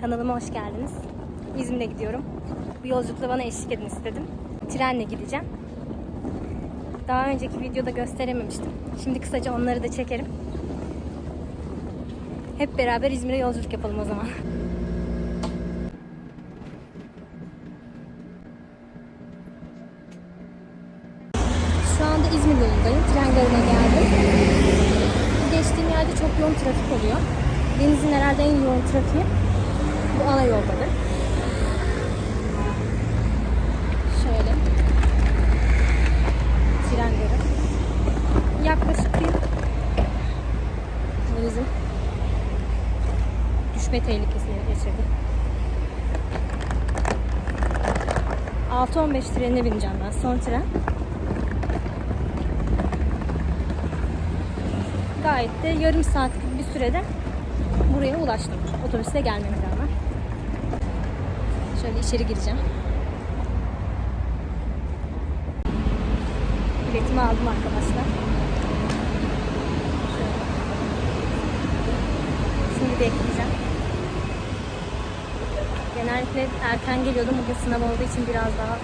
Kanalıma hoş geldiniz. İzmir'e gidiyorum. Bu yolculukta bana eşlik edin istedim. Trenle gideceğim. Daha önceki videoda gösterememiştim. Şimdi kısaca onları da çekerim. Hep beraber İzmir'e yolculuk yapalım o zaman. İzmir yolundayım. Tren garına geldim. Geçtiğim yerde çok yoğun trafik oluyor. Denizin herhalde en yoğun trafiği bu ana yoldadır. Şöyle. Tren garı. Yaklaşık bir denizin düşme tehlikesini geçirdim. 6.15 trenine bineceğim ben. Son tren. Gayet de yarım saat gibi bir sürede buraya ulaştım. Otobüsle gelmeme rağmen. Şöyle içeri gireceğim. Biletimi aldım arkadaşlar. Şimdi bekleyeceğim. Genellikle erken geliyordum. Bugün sınav olduğu için biraz daha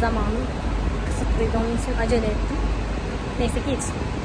zamanım kısıtlıydı. Onun için acele ettim. Neyse ki yetiştim.